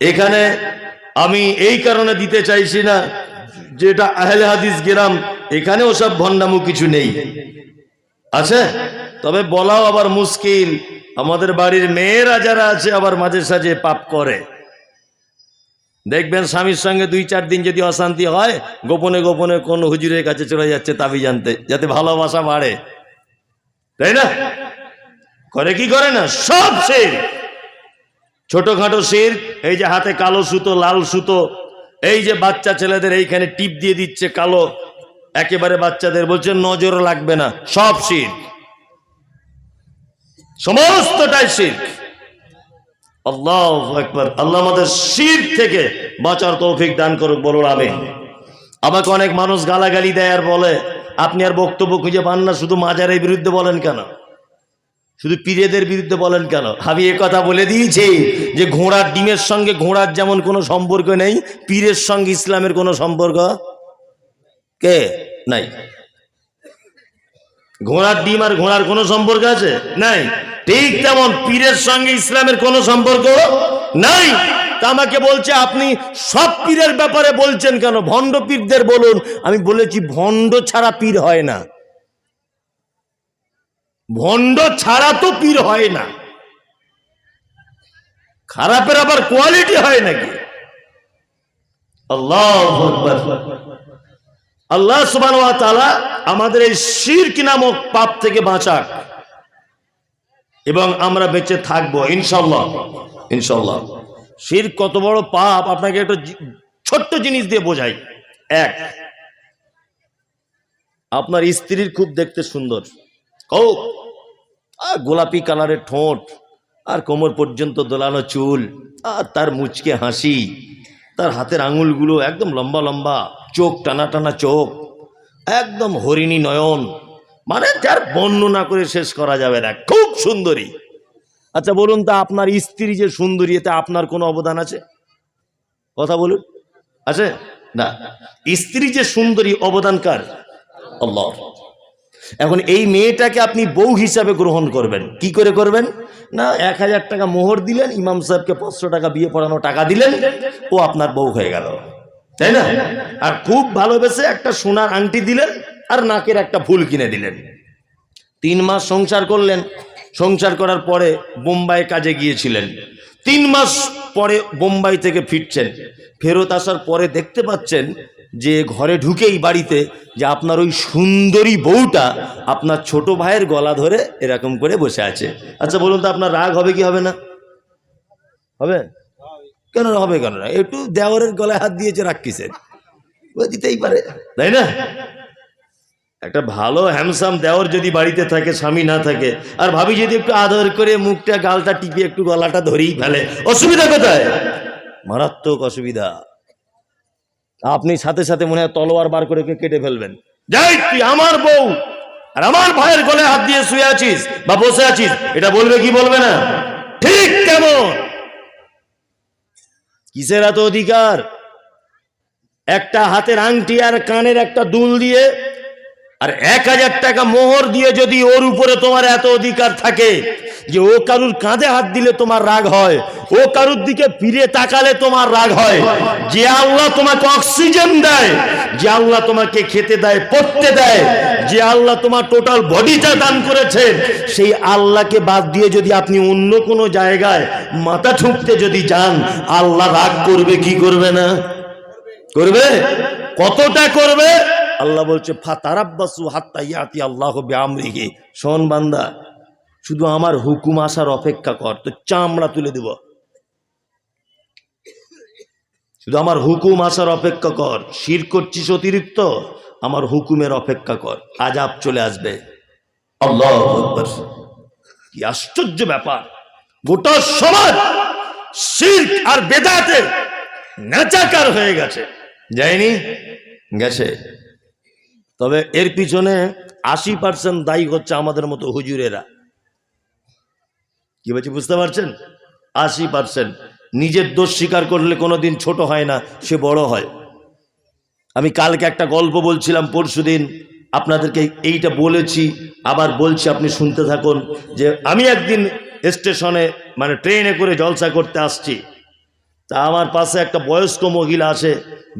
এখানে আমি এই কারণে দিতে চাইছি না যে এটা আহলে হাদিস গেরাম এখানে ওসব ভণ্ডামু কিছু নেই। আছে? তবে বলাও আবার মুশকিল, আমাদের বাড়ির মেয়েরা যারা আছে আবার মাঝে সাঝে পাপ করে। দেখবেন স্বামীর সঙ্গে দুই চার দিন যদি অশান্তি হয়, গোপনে গোপনে কোন হুজুরের কাছে চলে যাচ্ছে তাবি জানতে যাতে ভালোবাসা বাড়ে। তাই না? করে কি করে না? সব শির ছোটখাটো শির, এই যে হাতে কালো সুতো, লাল সুতো, এই যে বাচ্চা ছেলেদের এইখানে টিপ দিয়ে দিচ্ছে কালো, একেবারে বাচ্চাদের বলছে, নজর লাগবে না, সব শির। সমস্তটাই শির। আল্লাহ একবার আল্লাহ আমাদের শির থেকে বাঁচার তৌফিক দান আমি আমাকে অনেক মানুষ গালাগালি দেয় আর বলে, আপনি আর বক্তব্য খুঁজে পান না, শুধু মাজারের বিরুদ্ধে বলেন কেন? শুধু পীরেদের বিরুদ্ধে বলেন কেন? আমি এ কথা বলে দিয়েছি যে ঘোড়ার ডিমের সঙ্গে ঘোড়ার যেমন কোনো সম্পর্ক নেই, পীরের সঙ্গে ইসলামের কোনো সম্পর্ক কে? নাই। ঘোড়ার ডিম আর ঘোড়ার কোনো সম্পর্ক আছে? নাই। ঠিক তেমন পীরের সঙ্গে ইসলামের কোনো সম্পর্ক নাই। তা আমাকে বলছে, আপনি সব পীরের ব্যাপারে বলছেন কেন? ভণ্ড পীরদের বলুন। আমি বলেছি, ভণ্ড ছাড়া পীর হয় না। ভণ্ড ছাড়া তো পীর হয় না। খারাপের আবার কোয়ালিটি হয় নাকি? আল্লাহ আল্লাহ আমাদের এই শিরক নামক পাপ থেকে বাঁচাক এবং আমরা বেঁচে থাকব ইনশাল্লাহ ইনশাল্লাহ শির কত বড় পাপ, আপনাকে একটা ছোট্ট জিনিস দিয়ে বোঝাই। এক, আপনার স্ত্রীর খুব দেখতে সুন্দর। ও আর গোলাপি কালারের ঠোঁট, আর কোমর পর্যন্ত দোলানো চুল, আর তার মুচকে হাসি, তার হাতের আঙুলগুলো একদম লম্বা লম্বা, চোখ টানা টানা চোখ, একদম হরিণী নয়ন মানে যার বর্ণনা করে শেষ করা যাবে না, খুব সুন্দরী। আচ্ছা বলুন তা আপনার স্ত্রী যে সুন্দরী, এতে আপনার কোনো অবদান আছে? কথা বলুন। আছে? না। স্ত্রী যে সুন্দরী অবদানকার আল্লাহ এখন এই মেয়েটাকে আপনি বউ হিসাবে গ্রহণ করবেন। কি করে করবেন? না, এক হাজার টাকা মোহর দিলেন, ইমাম সাহেবকে পাঁচশো টাকা বিয়ে পড়ানো টাকা দিলেন, ও আপনার বউ হয়ে গেল। তাই না? আর খুব ভালোবেসে একটা সোনার আংটি দিলেন, আর নাকের একটা ফুল কিনে দিলেন। তিন মাস সংসার করলেন। সংসার করার পরে বোম্বাই কাজে গিয়েছিলেন। তিন মাস পরে বোম্বাই থেকে ফিরছেন। ফেরত আসার পরে দেখতে পাচ্ছেন যে ঘরে ঢুকেই বাড়িতে যে আপনার ওই সুন্দরী বউটা আপনার ছোট ভাইয়ের গলা ধরে এরকম করে বসে আছে। আচ্ছা বলুন তো আপনার রাগ হবে কি হবে না? হবে? কেন হবে কেন না? একটু দেওয়ারের গলায় হাত দিয়েছে রাগ কিসের? দিতেই পারে। তাই না? একটা ভালো হ্যামসাম দেওর যদি বাড়িতে থাকে, স্বামী না থাকে, আর ভাবি যদি একটু আদর করে মুখটা, গালটা টিপে একটু গলাটা ধরেই ফেলে, অসুবিধা কোথায়? মারাত্মক অসুবিধা। আপনি সাথে সাথে মনে হয় তলোয়ার বার করে কেটে ফেলবেন। যাই, তুই আমার বউ আর আমার ভাইয়ের গলে হাত দিয়ে শুয়ে আছিস বা বসে আছিস, এটা বলবে কি বলবে না? ঠিক কেমন? কিসের এত অধিকার? একটা হাতের আংটি আর কানের একটা দুল দিয়ে আর এক হাজার টাকা মোহর দিয়ে যদি ওর উপরে তোমার এত অধিকার থাকে যে ও কারুর কাঁধে হাত দিলে তোমার রাগ হয়, ও কারুর দিকে ফিরে তাকালে তোমার রাগ হয়, যে আল্লাহ তোমাকে অক্সিজেন দেয়, যে আল্লাহ তোমাকে খেতে দেয়, পড়তে দেয়, যে আল্লাহ তোমার টোটাল বডিটা দান করেছেন সেই আল্লাহকে বাদ দিয়ে যদি আপনি অন্য কোনো জায়গায় মাথা ঠুকতে যদি যান, আল্লাহ রাগ করবে, কি করবে না? করবে? কতটা করবে? আল্লাহ বলছে, ফাতারাব্বাসু হাত্তা ইয়াতি আল্লাহ বিআমরিহি। শোন বান্দা, শুধু আমার হুকুম আসার অপেক্ষা কর তো চামড়া তুলে দেব। শুধু আমার হুকুম আসার অপেক্ষা কর, শির করছিস অতিরিক্ত, আমার হুকুমের অপেক্ষা কর, আজাব চলে আসবে। আল্লাহ কি আশ্চর্য ব্যাপার। গোটা সমাজ শির্ক আর বেদাতে নাচাকার হয়ে গেছে। যায়নি? গেছে। তবে এর পিছনে আশি পার্সেন্ট দায়ী হচ্ছে আমাদের মতো হুজুরেরা। কি বলছি, বুঝতে পারছেন? আশি পার্সেন্ট নিজের দোষ স্বীকার করলে কোনোদিন ছোট হয় না, সে বড় হয়। আমি কালকে একটা গল্প বলছিলাম পরশুদিন আপনাদেরকে এইটা বলেছি, আবার বলছি আপনি শুনতে থাকুন, যে আমি একদিন স্টেশনে মানে ট্রেনে করে জলসা করতে আসছি। তা আমার পাশে একটা বয়স্ক মহিলা আছে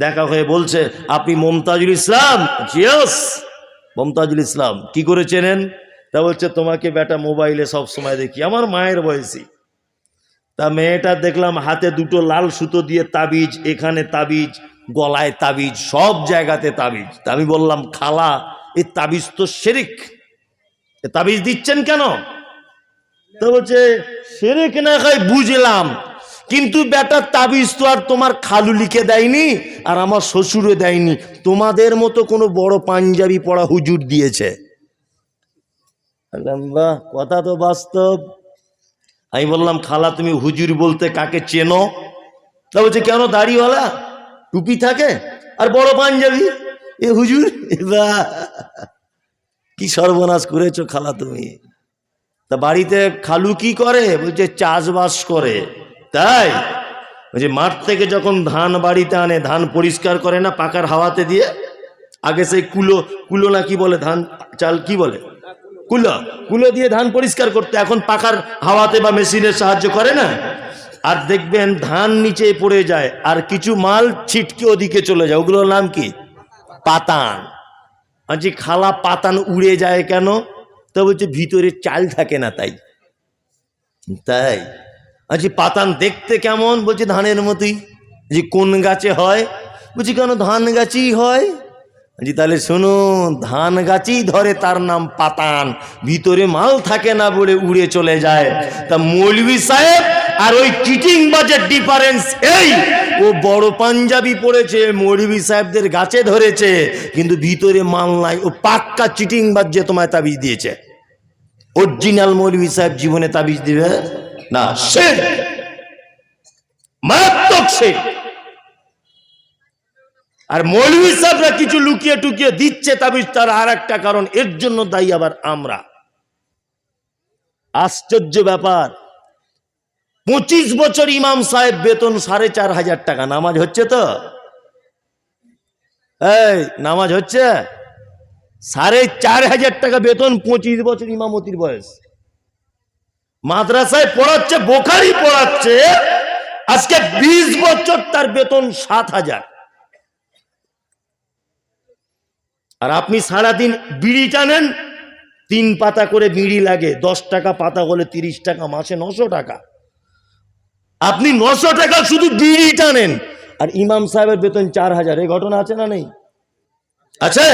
দেখা হয়ে বলছে, আপনি মমতাজুল ইসলাম? মমতাজুল ইসলাম, কি করে চেনেন? তা বলছে, তোমাকে বেটা মোবাইলে সব সময় দেখি, আমার মায়ের বয়সী। তা মেয়েটা দেখলাম হাতে দুটো লাল সুতো দিয়ে তাবিজ, এখানে তাবিজ, গলায় তাবিজ, সব জায়গাতে তাবিজ। তা আমি বললাম, খালা এই তাবিজ তো শেরিক তাবিজ দিচ্ছেন কেন? তা বলছে শেরিক না খাই, বুঝলাম। কিন্তু বেটার তাবিজ তো আর তোমার খালু লিখে দেয়নি, আর আমার শ্বশুরও দেয়নি। তোমাদের মতো কোনো বড় পাঞ্জাবি পড়া হুজুর দিয়েছে। কথা তো বাস্তব। আমি বললাম, খালা, তুমি হুজুর বলতে কাকে চেনো? তা বলছে, কেন দাড়িওয়ালা? টুপি থাকে? আর বড় পাঞ্জাবি? এ হুজুর কি সর্বনাশ করেছ খালা তুমি? তা বাড়িতে খালু কি করে? বলছে, চাষবাস করে। তাই? বলছে মাঠ থেকে যখন ধান বাড়িতে আনে, ধান পরিষ্কার করে না পাকার হাওয়াতে দিয়ে, আগে সেই কুলো কুলো না কি বলে ধান, চাল কি বলে? কুলো কুলো দিয়ে ধান পরিষ্কার করতে, এখন পাকার হাওয়াতে বা মেশিনের সাহায্য করে না? আর দেখবেন ধান নিচে পড়ে যায়, আর কিছু মাল ছিটকে ওদিকে চলে যায়। ওগুলোর নাম কি? পাতান। আজকে খালা পাতান উড়ে যায় কেন? তো বলছে ভিতরে চাল থাকে না তাই। তাই? আজকে পাতান দেখতে কেমন? বলছে, ধানের মতোই। যে, কোন গাছে হয়? বলছি, কেন ধান গাছই হয়? জি তাহলে শোনো, ধান গাছই ধরে তার নাম পাতান। ভিতরে মাল থাকে না বলে উড়ে চলে যায়। তা মৌলভি সাহেব আর ওই চিটিং বাজের ডিফারেন্স এই। ও বড় পাঞ্জাবি পড়েছে মৌলভি সাহেবদের গাছে ধরেছে, কিন্তু ভিতরে মাল নাই। ও পাক্কা চিটিং বাজ যে তোমায় তাবিজ দিয়েছে। অরিজিনাল মৌলভি সাহেব জীবনে তাবিজ দিবে? না, সে মারাত্মক সে। আর মৌলভী সাহেবরা কিছু লুকিয়ে টুকিয়ে দিচ্ছে তাবিজ তার আর একটা কারণ, এর জন্য দায়ী আবার আমরা। আশ্চর্য ব্যাপার। পঁচিশ বছর ইমাম সাহেব বেতন সাড়ে চার হাজার টাকা, নামাজ হচ্ছে তো? এই, নামাজ হচ্ছে? সাড়ে চার হাজার টাকা বেতন পঁচিশ বছর ইমামতির বয়স। মাদ্রাসায় পড়াচ্ছে, বোখারি পড়াচ্ছে। আজকে বিশ বছর তার বেতন সাত হাজার। আর আপনি সারাদিন বিড়ি টানেন, তিন পাতা করে বিড়ি লাগে, দশ টাকা পাতা হলে তিরিশ টাকা, মাসে নশো টাকা। আপনি নশো টাকা শুধু বিড়ি টানেন, আর ইমাম সাহেবের বেতন চার হাজার। এই ঘটনা আছে না নেই? আছে?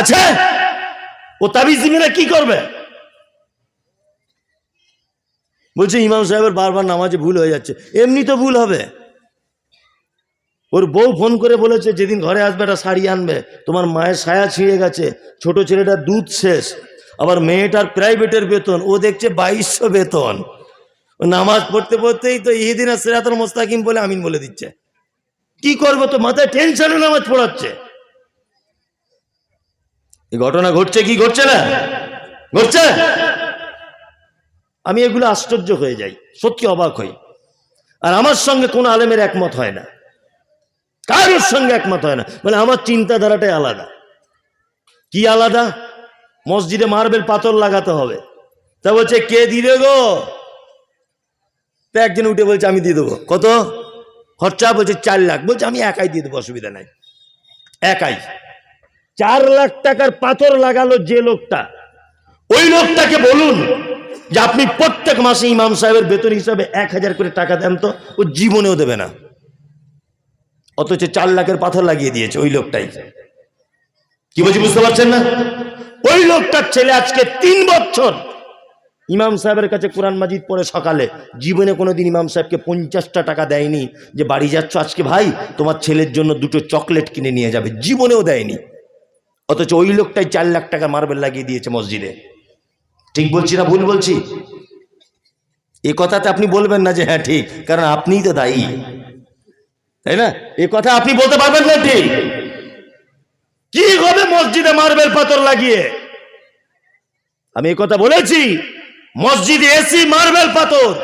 আছে? ও তাবিজ দিবে কি করবে? বলছে, ইমাম সাহেবের বারবার নামাজে ভুল হয়ে যাচ্ছে। এমনি তো ভুল হবে। ওর বউ ফোন করে বলেছে, যেদিন ঘরে আসবে, একটা শাড়ি আনবে। তোমার মায়ের সায়া ছিঁড়ে গেছে। ছোট ছেলেটার দুধ শেষ। আবার মেয়েটার প্রাইভেটের বেতন। ও দেখছে বাইশশো বেতন। নামাজ পড়তে পড়তেই তো ইহিদিন সেরাতর মোস্তাকিম বলে আমিন বলে দিচ্ছে। কি করব তো, মাথায় টেনশনে নামাজ পড়াচ্ছে। ঘটনা ঘটছে কি ঘটছে না? ঘটছে? আমি এগুলো আশ্চর্য হয়ে যাই, সত্যি অবাক হই। আর আমার সঙ্গে কোনো আলেমের একমত হয় না। কারোর সঙ্গে একমত হয় না। মানে আমার চিন্তাধারাটাই আলাদা। কি আলাদা? মসজিদে মার্বেল পাথর লাগাতে হবে। তা বলছে, কে দিবে গো? তা একজন উঠে বলছে, আমি দিয়ে দেবো। কত? খরচা? বলছে, চার লাখ। বলছে, আমি একাই দিয়ে দেবো, অসুবিধা নাই। একাই। চার লাখ টাকার পাথর লাগালো যে লোকটা। ওই লোকটাকে বলুন যে আপনি প্রত্যেক মাসে ইমাম সাহেবের বেতন হিসাবে এক হাজার করে টাকা দেন তো, ও জীবনেও দেবে না। অথচ চার লাখের পাথর লাগিয়ে দিয়েছে ওই লোকটাই। কি বলছি, বুঝতে পারছেন না? ওই লোকটার ছেলে আজকে তিন বছর ইমাম সাহেবের কাছে কোরআন মাজিদ পড়ে সকালে। জীবনে কোনোদিন ইমাম সাহেবকে পঞ্চাশটা টাকা দেয়নি যে, বাড়ি যাচ্ছ আজকে ভাই, তোমার ছেলের জন্য দুটো চকলেট কিনে নিয়ে যাবে। জীবনেও দেয়নি। অথচ ওই লোকটাই চার লাখ টাকা মার্বেল লাগিয়ে দিয়েছে মসজিদে। ঠিক বলছি না, ভুল বলছি? এ কথাতে আপনি বলবেন না যে হ্যাঁ ঠিক, কারণ আপনিই তো দায়ী। তাই না? এ কথা আপনি বলতে পারবেন না, ঠিক। কি হবে মসজিদে মার্বেল পাথর লাগিয়ে? আমি এই কথা বলেছি, মসজিদে এসি, মার্বেল পাথর।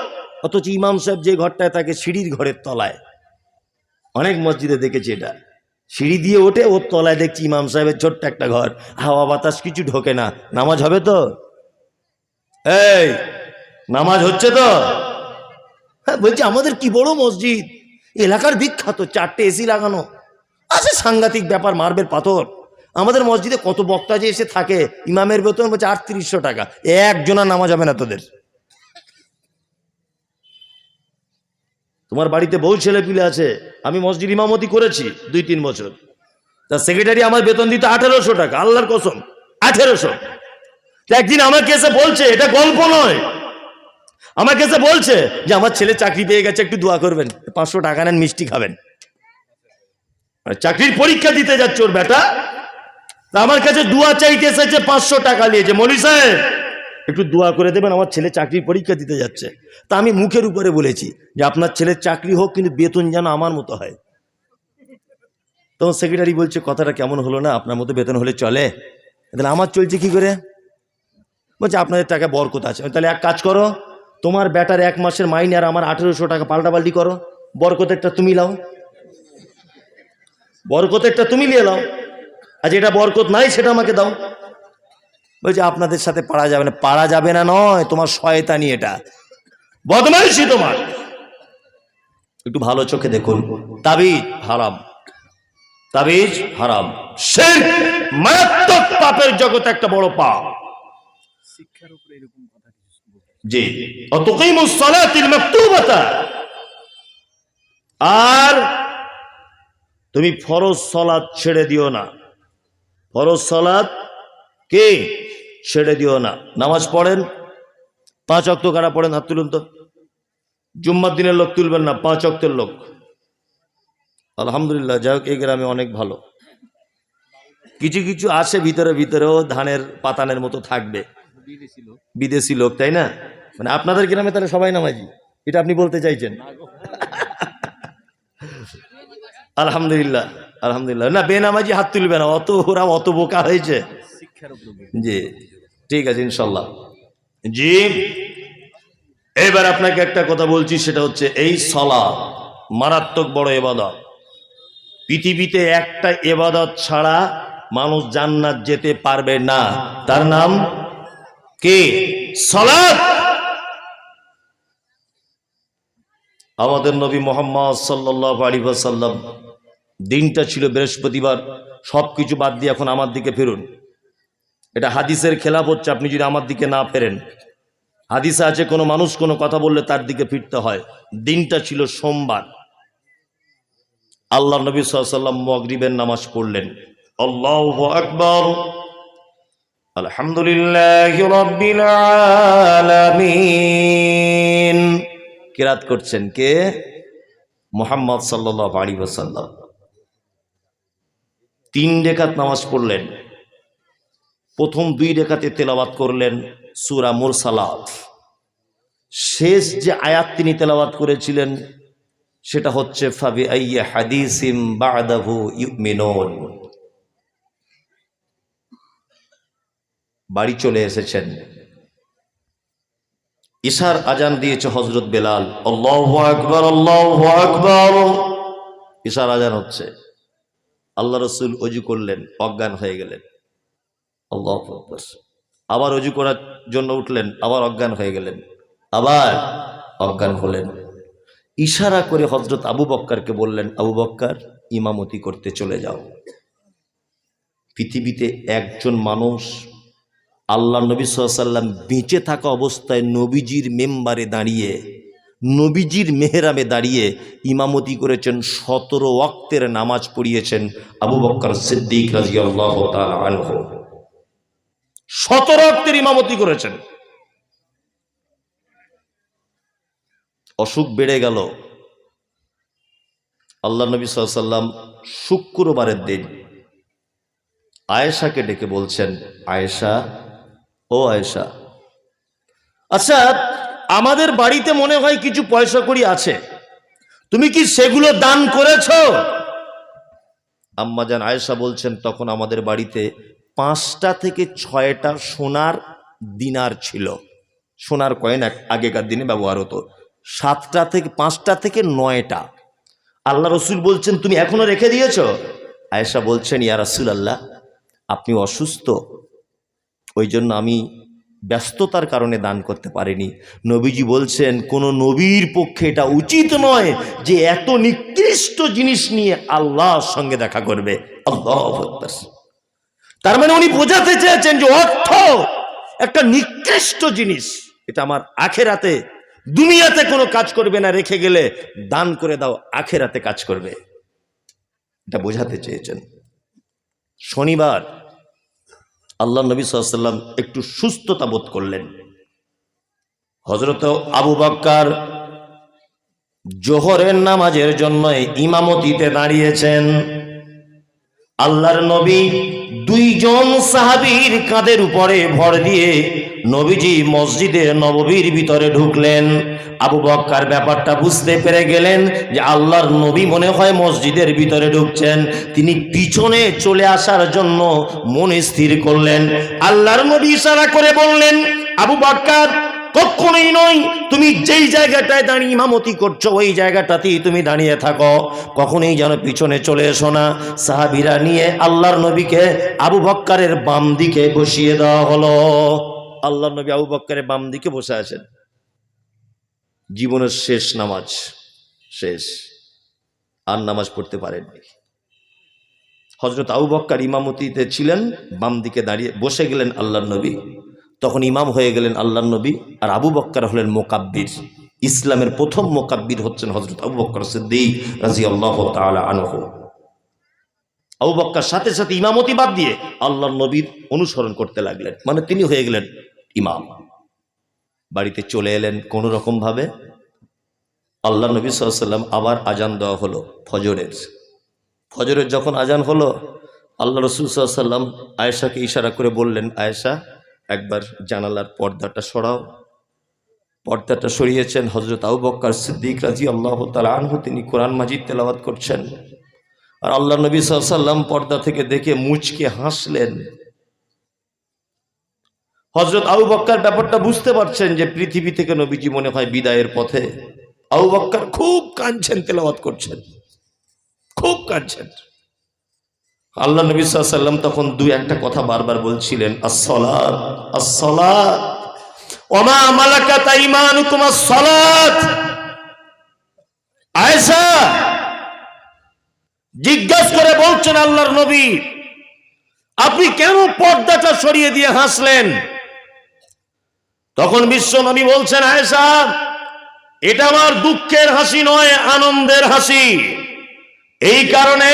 অথচ ইমাম সাহেব যে ঘরটায় থাকে, সিঁড়ির ঘরের তলায়। অনেক মসজিদে দেখেছি এটা। সিঁড়ি দিয়ে ওঠে, ওর তলায় দেখছি ইমাম সাহেবের ছোট্ট একটা ঘর। হাওয়া বাতাস কিছু ঢোকে না। নামাজ হবে তো? এই, নামাজ হচ্ছে তো? হ্যাঁ বলছি আমাদের কি বড় মসজিদ? এলাকার বিখ্যাত, চারটে এসি লাগানো। আছে সাংঘাতিক ব্যাপার, মার্বেল পাথর। আমাদের মসজিদে কত বক্তা যে এসে থাকে, ইমামের বেতন বলছে আটত্রিশশো টাকা। একজনা নামাজ হবে না তোদের। তোমার বাড়িতে বউ ছেলে পিলে আছে, আমি মসজিদ ইমামতি করেছি দুই তিন বছর। তা সেক্রেটারি আমার বেতন দিতে আঠেরোশো টাকা, আল্লাহর কসম, আঠেরোশো। একদিন আমাকে এসে বলছে, এটা গল্প নয়। আমাকে এসে বলছে যে আমার ছেলে চাকরি পেয়ে গেছে, একটু দোয়া করবেন, পাঁচশো টাকা নেন, মিষ্টি খাবেন। চাকরির পরীক্ষা দিতে যাচ্ছে ওর বেটা। আমার কাছে দোয়া চাইতে এসেছে, পাঁচশো টাকা নিয়েছে। মনি সাহেব, একটু দোয়া করে দেবেন, আমার ছেলে চাকরির পরীক্ষা দিতে যাচ্ছে। তা আমি মুখের উপরে বলেছি যে আপনার ছেলের চাকরি হোক, কিন্তু বেতন যেন আমার মতো হয়। তখন সেক্রেটারি বলছে, কথাটা কেমন হলো না? আপনার মতো বেতন হলে চলে। তাহলে আমার চলছে কি করে? বলছে, আপনাদের টাকা বরকত আছে। তাহলে এক কাজ করো, তোমার ব্যাটার এক মাসের মাইনে আর আমার আঠেরোশো টাকা পাল্টাপাল্টি করো। বরকতেরটা তুমি লাও। বরকতেরটা তুমি নিয়ে লাও। আর যেটা বরকত নাই, সেটা আমাকে দাও। বলছে, আপনাদের সাথে পারা যাবে না। পারা যাবে না নয়, তোমার শয়তানি এটা। বদমাইশি তোমার। একটু ভালো চোখে দেখুন। তাবিজ হারাম। তাবিজ হারাম। সে মারাত্মক পাপের জগতে একটা বড় পাপ। শিক্ষার উপরে এরকম কথা কিছু জি। অতকিমুস সালাতিল মাকতুবাতা। আর তুমি ফরজ সালাত ছেড়ে দিও না। ফরজ সালাত কে ছেড়ে দিও না? নামাজ পড়েন? পাঁচ অক্ত কারা পড়েন? হাত তুলুন তো। জুম্মার দিনের লোক তুলবেন না, পাঁচ অক্তের লোক। আলহামদুলিল্লাহ, যাই হোক, এই গ্রামে অনেক ভালো। কিছু কিছু আছে ভিতরে, ভিতরেও ধানের পাতানের মতো থাকবে। বিদেশি লোক। তাই না? মানে আপনাদের গ্রামে তাহলে সবাই নামাজি এটা আপনি বলতে চাইছেন? আলহামদুলিল্লাহ আলহামদুলিল্লাহ। না বেনামাজি হাত তুলবে না অত ওরা অত বোকা হয়েছে। জি ঠিক আছে ইনশাল্লাহ জি এবার আপনাকে একটা কথা বলছি সেটা হচ্ছে এই সলা মারাত্মক বড় এবাদত। পৃথিবীতে একটা এবাদত ছাড়া মানুষ জান্নাত যেতে পারবে না। তার নাম? কে? সলাৎ আমাদের নবী মোহাম্মদ সাল্লাহ আলী সাল্লাম দিনটা ছিল বৃহস্পতিবার সব কিছু বাদ দিয়ে এখন আমার দিকে ফিরুন। এটা হাদিসের খেলাফ হচ্ছে, আপনি যদি আমার দিকে না ফেরেন। হাদিসে আছে, কোনো মানুষ কোনো কথা বললে তার দিকে ফিরতে হয়। দিনটা ছিল সোমবার। আল্লাহ নবী সাল্লাম মগরিবের নামাজ পড়লেন। আল্লাহ আকবর। আলহামদুলিল্লাহ রব্বিল আলামিন। কিরাত করছেন কে? মোহাম্মদ সাল্লাহ আলী ওসাল্লাম তিন রেখাত নামাজ পড়লেন। প্রথম দুই রেখাতে তেলাওয়াত করলেন সুরা মুরসালাত। শেষ যে আয়াত তিনি তেলাওয়াত করেছিলেন, সেটা হচ্ছে, ফাবি আইয়ে হাদিসিম বাদাহু ইউমিনুন। বাড়ি চলে এসেছেন। ইশার আজান দিয়েছে হজরত বেলাল। আল্লাহ আকবর আকবর। ইশার আজান হচ্ছে। আল্লাহ রসুল অজু করলেন, অজ্ঞান হয়ে গেলেন। আল্লাহ আবার অজু করার জন্য উঠলেন, আবার অজ্ঞান হয়ে গেলেন। আবার অজ্ঞান হলেন। ইশারা করে হজরত আবু বক্কারকে বললেন, আবু বক্কার, ইমামতি করতে চলে যাও। পৃথিবীতে একজন মানুষ আল্লাহ নবী সাল্লাম বেঁচে থাকা অবস্থায় নবীজির মেম্বারে দাঁড়িয়ে, নবীজির মেহরামে দাঁড়িয়ে ইমামতি করেছেন, সতেরো ওয়াক্তের নামাজ পড়িয়েছেন আবু বক্কর সিদ্দিক রাজি আল্লাহ সতেরো ওয়াক্তের ইমামতি করেছেন। অসুখ বেড়ে গেল। আল্লাহ নবী সাল্লাম শুক্রবারের দিন আয়েশাকে ডেকে বলছেন, আয়েশা ও আয়েশা। আচ্ছা আমাদের বাড়িতে মনে হয় কিছু পয়সা কড়ি আছে। তুমি কি সেগুলো দান করেছ? আম্মাজান আয়েশা বলছেন, তখন আমাদের বাড়িতে পাঁচটা থেকে ছয়টা সোনার দিনার ছিল। সোনার কয়েন আগেকার দিনে ব্যবহার হতো। সাতটা থেকে, পাঁচটা থেকে নয়টা। আল্লাহ রসুল বলছেন, তুমি এখনও রেখে দিয়েছ? আয়েশা বলছেন, ইয়া রাসুল আল্লাহ আপনি অসুস্থ ওই জন্য আমি ব্যস্ততার কারণে দান করতে পারিনি। নবীজি বলছেন, কোনো নবীর পক্ষে এটা উচিত নয় যে এত নিকৃষ্ট জিনিস নিয়ে আল্লাহর সঙ্গে দেখা করবে। আল্লাহ। তার মানে উনি বোঝাতে চেয়েছেন যে অর্থ একটা নিকৃষ্ট জিনিস, এটা আমার আখেরাতে, দুনিয়াতে কোনো কাজ করবে না, রেখে গেলে দান করে দাও, আখেরাতে কাজ করবে। এটা বোঝাতে চেয়েছেন। শনিবার আল্লাহ নবী সাল্লাম একটু সুস্থতা বোধ করলেন। হজরত আবু বাক্কার জোহরের নামাজের জন্য ইমামতিতে দাঁড়িয়েছেন। আল্লাহর নবী দুইজন সাহাবীর কাঁধের উপরে ভর দিয়ে নবীজি মসজিদের নববীর ভিতরে ঢুকলেন। আবু বক্কার ব্যাপারটা বুঝতে পেরে গেলেন যে আল্লাহর নবী মনে হয় মসজিদের ভিতরে ঢুকছেন। তিনি পিছনে চলে আসার জন্য মনে স্থির করলেন। আল্লাহর নবী ইশারা করে বললেন, আবু বক্কার কখনোই নয়, তুমি যেই জায়গাটায় দাঁড়িয়ে ইমামতি করছ, ওই জায়গাটাতেই তুমি দাঁড়িয়ে থাকো। কখনোই যেন পিছনে চলে এসো না। সাহাবিরা নিয়ে আল্লাহর নবীকে আবু বক্কারের বাম দিকে বসিয়ে দেওয়া হলো। আল্লাহর নবী আবু বক্কারের বাম দিকে বসে আছেন। জীবনের শেষ নামাজ শেষ। আর নামাজ পড়তে পারেননি। হজরত আবু বক্কার ইমামতিতে ছিলেন, বাম দিকে দাঁড়িয়ে বসে গেলেন আল্লাহর নবী। তখন ইমাম হয়ে গেলেন আল্লাহ নবী আর আবু বক্কর হলেন মোকাব্বির। ইসলামের প্রথম মোকাব্বির হচ্ছেন হজরত আবু বক্কর সিদ্দিক রাজি আল্লাহ আনহ। আবু বক্কর সাথে সাথে ইমামতি বাদ দিয়ে আল্লাহ নবীর অনুসরণ করতে লাগলেন। মানে তিনি হয়ে গেলেন ইমাম। বাড়িতে চলে এলেন কোনো রকম ভাবে। আল্লাহ নবী সাল্লাম আবার আজান দেওয়া হলো ফজরের। ফজরের যখন আজান হলো, আল্লাহ রসুল সাল্লাম আয়েশাকে ইশারা করে বললেন, আয়েশা একবার জানালার পর্দাটা সরাও। পর্দাটা সরিয়েছেন হজরত বক্কর সিদ্দিক রাজি আল্লাহ তালা আনহু। তিনি কোরআন মাজিদ তেলাওয়াত করছেন। আর আল্লাহ নবী সাল্লাম পর্দা থেকে দেখে মুচকে হাসলেন। হজরত আবু বক্কার ব্যাপারটা বুঝতে পারছেন যে পৃথিবী থেকে নবীজি মনে হয় বিদায়ের পথে। আবু বক্কর খুব কাঁদছেন, তেলাওয়াত করছেন। খুব কাঁদছেন। আল্লাহ নবী সাল্লাম তখন দুই একটা কথা বারবার বলছিলেন আসসালাত। আয়েশা, জিজ্ঞাসা করে বলছেন আল্লাহর নবী, আপনি কেন পর্দাটা সরিয়ে দিয়ে হাসলেন? তখন বিশ্ব নবী বলছেন, আয়েশা, এটা আমার দুঃখের হাসি নয়, আনন্দের হাসি। এই কারণে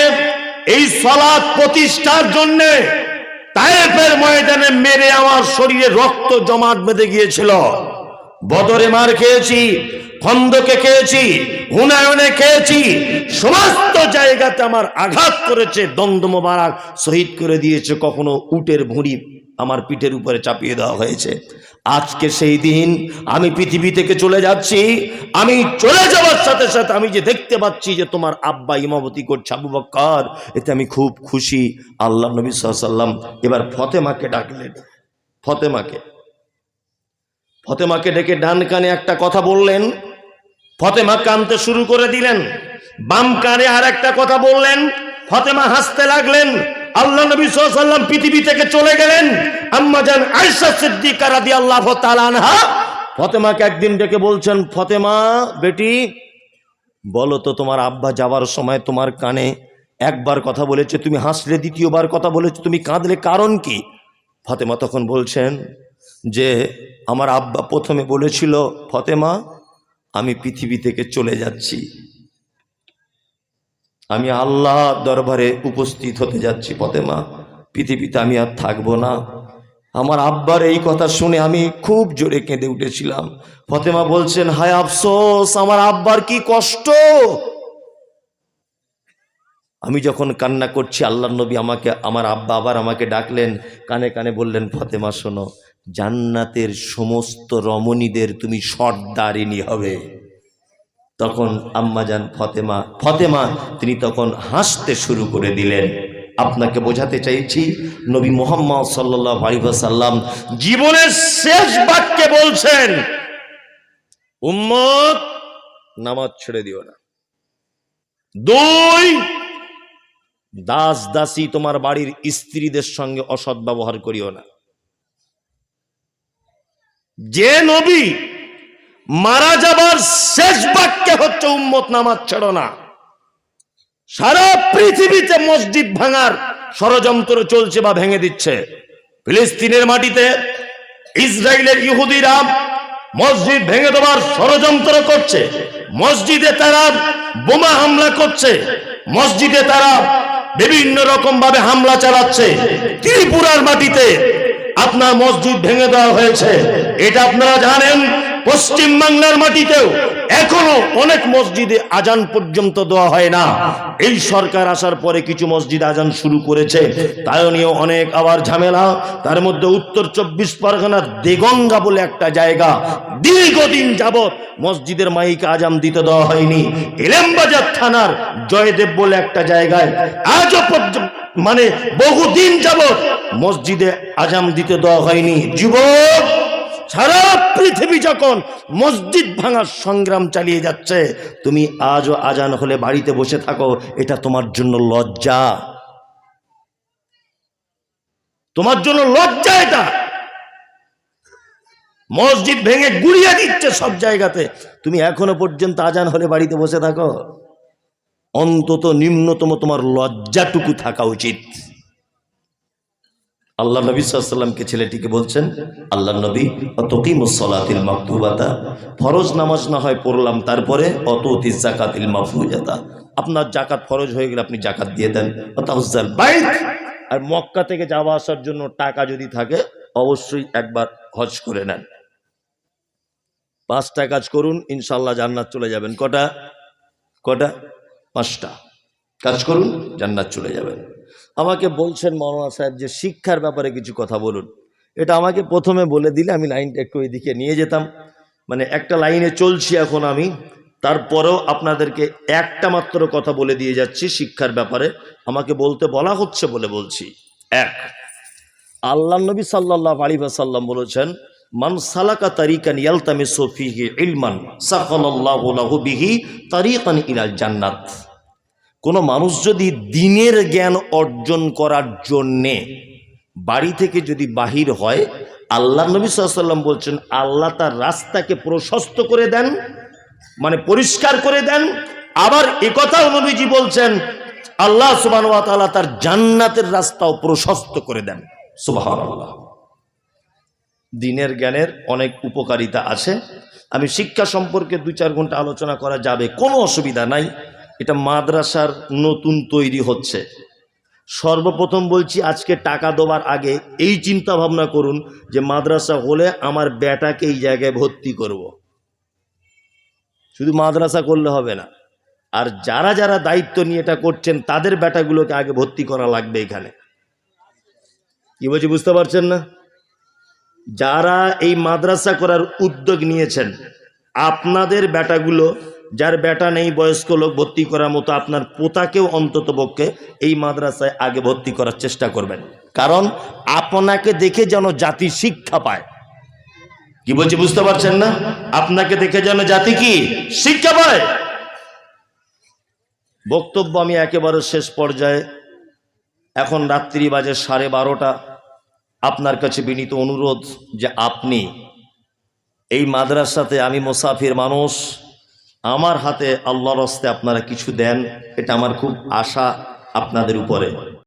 এই সলাদ প্রতিষ্ঠার জন্য তায়েফের ময়দানে মেরে আমার শরীরে রক্ত জমাট বেঁধে গিয়েছিল। বদরে মার খেয়েছি, খন্দকে খেয়েছি, হুনায়নে খেয়েছি, সমস্ত জায়গাতে আমার আঘাত করেছে, দ্বন্দ্ব মোবারক শহীদ করে দিয়েছে, কখনো উটের ভুঁড়ি আমার পিঠের উপরে চাপিয়ে দেওয়া হয়েছে। আজকে সেই দিন আমি পৃথিবী থেকে চলে যাচ্ছি। আমি চলে যাওয়ার সাথে সাথে আমি যে দেখতে পাচ্ছি যে তোমার আব্বা ইমামতি করছে আবু বক্কর, এতে আমি খুব খুশি। আল্লাহ নবী সাল্লাম এবার ফতেমাকে ডাকলেন। ফতেমাকে। ফতেমাকে ডেকে ডান কানে একটা কথা বললেন। ফতেমা কানতে শুরু করে দিলেন। বাম কানে আর একটা কথা বললেন। ফতেমা হাসতে লাগলেন। আল্লাহ নবী সাল্লাম পৃথিবী থেকে চলে গেলেন। আম্মা জান আয়েশা সিদ্দিকা রাদিয়াল্লাহু তাআলা আনহা। ফতেমাকে একদিন ডেকে বলছেন, ফতেমা, বেটি, বলো তো তোমার আব্বা যাওয়ার সময় তোমার কানে একবার কথা বলেছে, তুমি হাসলে, দ্বিতীয়বার কথা বলেছ, তুমি কাঁদলে কারণ কি? ফতেমা তখন বলছেন যে, আমার আব্বা প্রথমে বলেছিল, ফতেমা, আমি পৃথিবী থেকে চলে যাচ্ছি আমি আল্লাহ দরবারে উপস্থিত হতে যাচ্ছি ফতেমা পৃথিবীতে আমি আর থাকব না। আমার আব্বার এই কথা শুনে আমি খুব জোরে কেঁদে উঠেছিলাম। ফতেমা বলছেন, হায় আফসোস, আমার আব্বার কি কষ্ট? আমি যখন কান্না করছি আল্লাহ নবী আমাকে, আমার আব্বা আবার আমাকে ডাকলেন, কানে কানে বললেন, ফতেমা, শোনো, জান্নাতের সমস্ত রমণীদের তুমি সর্দারিনী হবে। তখন আম্মাজান ফতেমা। ফতেমা, তিনি তখন হাসতে শুরু করে দিলেন। আপনাকে বোঝাতে চাইছি, নবী মোহাম্মদ সাল্লাহ আলিবাসাল্লাম জীবনের শেষ বাক্যে বলছেন, উম্মত, নামাজ ছেড়ে দিও না। দুই দাস দাসী তোমার বাড়ির স্ত্রীদের সঙ্গে অসৎ ব্যবহার করিও না। যে নবী মারা যাবার শেষ বাক্যে হচ্ছে উম্মত নামাজ ছেড়ো না। সারা পৃথিবীতে মসজিদ ভাঙার ষড়যন্ত্র চলছে বা ভেঙে দিচ্ছে। ফিলিস্তিনের মাটিতে ইসরায়েলের ইহুদিরা মসজিদ ভেঙে দেওয়ার ষড়যন্ত্র করছে। মসজিদে তারা বোমা হামলা করছে। মসজিদে তারা বিভিন্ন রকম ভাবে হামলা চালাচ্ছে। ত্রিপুরার মাটিতে আপনার মসজিদ ভেঙে দেওয়া হয়েছে। এটা আপনারা জানেন পশ্চিম বাংলার মাটিতেও এখনও অনেক মসজিদে আজান পর্যন্ত দেওয়া হয় না। এই সরকার আসার পরে কিছু মসজিদ আজান শুরু করেছে। তাই নিয়ে অনেক আবার ঝামেলা। তার মধ্যে উত্তর চব্বিশ পরগনার দেগঙ্গা বলে একটা জায়গা। দীর্ঘদিন যাবৎ মসজিদের মাইকে আজাম দিতে দেওয়া হয়নি। এলেমবাজার থানার জয়দেব বলে একটা জায়গায় আজও পর্যন্ত মানে বহুদিন যাবৎ মসজিদে আজাম দিতে দেওয়া হয়নি। যুবক সারা পৃথিবী যখন মসজিদ ভাঙার সংগ্রাম চালিয়ে যাচ্ছে, তুমি আজও আজান হলে বাড়িতে বসে থাকো, এটা তোমার জন্য লজ্জা। তোমার জন্য লজ্জা এটা। মসজিদ ভেঙে গুড়িয়ে দিচ্ছে সব জায়গাতে। তুমি এখনও পর্যন্ত আজান হলে বাড়িতে বসে থাকো। অন্তত নিম্নতম তোমার লজ্জাটুকু থাকা উচিত। আল্লাহ নবী সাল্লামকে ছেলেটিকে বলছেন, আল্লাহ নবী অতকিমুসলাতিল মাকতুবাতা ফরজ নামাজ না হয় পড়লাম, তারপরে অত অতি জাকাতিল মাফুজাতা। আপনার জাকাত ফরজ হয়ে গেলে আপনি জাকাত দিয়ে দেন। অতাহুজ্জাল বাইত। আর মক্কা থেকে যাওয়া আসার জন্য টাকা যদি থাকে, অবশ্যই একবার হজ করে নেন। পাঁচটা কাজ করুন ইনশাল্লাহ জান্নাত চলে যাবেন। কটা? কটা? পাঁচটা। কাজ করুন, জান্নাত চলে যাবেন। আমাকে বলছেন মৌলানা সাহেব যে শিক্ষার ব্যাপারে কিছু কথা বলুন। এটা আমাকে প্রথমে বলে দিলে আমি লাইনটা একটু এদিকে নিয়ে যেতাম। মানে একটা লাইনে চলছি এখন আমি, তারপরেও আপনাদেরকে একটা মাত্র কথা বলে দিয়ে যাচ্ছি শিক্ষার ব্যাপারে। আমাকে বলতে বলা হচ্ছে বলে বলছি। এক, আল্লাহ নবী সাল্লাহ আলী সাল্লাম বলেছেন, মান সালাকা তারিকান ইয়ালতামিসু ফিহি ইলমান সাকালাল্লাহু লাহু বিহি তারিকান ইলাল জান্নাত। কোনো মানুষ যদি দিনের জ্ঞান অর্জন করার জন্যে বাড়ি থেকে যদি বাহির হয়, আল্লাহ নবী সাল্লাম বলছেন, আল্লাহ তার রাস্তাকে প্রশস্ত করে দেন মানে পরিষ্কার করে দেন। আবার একথাও নবীজি বলছেন, আল্লাহ সুবাহ তার জান্নাতের রাস্তাও প্রশস্ত করে দেন। সুবাহ দিনের জ্ঞানের অনেক উপকারিতা আছে। আমি শিক্ষা সম্পর্কে দু চার ঘণ্টা আলোচনা করা যাবে, কোনো অসুবিধা নাই। এটা মাদ্রাসার নতুন তৈরি হচ্ছে। সর্বপ্রথম বলছি আজকে টাকা দেওয়ার আগে এই চিন্তা ভাবনা করুন যে মাদ্রাসা হলে আমার বেটাকে এই জায়গায় ভর্তি করব। শুধু মাদ্রাসা করলে হবে না। আর যারা যারা দায়িত্ব নিয়ে এটা করছেন, তাদের বেটাগুলোকে আগে ভর্তি করা লাগবে এখানে। কি বলছি বুঝতে পারছেন না? যারা এই মাদ্রাসা করার উদ্যোগ নিয়েছেন, আপনাদের বেটাগুলো যার বেটা নেই, বয়স্ক লোক ভর্তি করার মতো আপনার পোতাকেও অন্তত পক্ষে এই মাদ্রাসায় আগে ভর্তি করার চেষ্টা করবেন। কারণ আপনাকে দেখে যেন জাতি শিক্ষা পায়। কি বলছি, বুঝতে পারছেন না? আপনাকে দেখে যেন জাতি কি শিক্ষা পায়। বক্তব্য আমি একেবারে শেষ পর্যায়ে। এখন রাত্রি বাজে সাড়ে বারোটা। আপনার কাছে বিনীত অনুরোধ যে আপনি এই মাদ্রাসাতে আমি মোসাফির মানুষ আমার হাতে আল্লাহর হস্তে আপনারা কিছু দেন এটা আমার খুব আশা আপনাদের উপরে।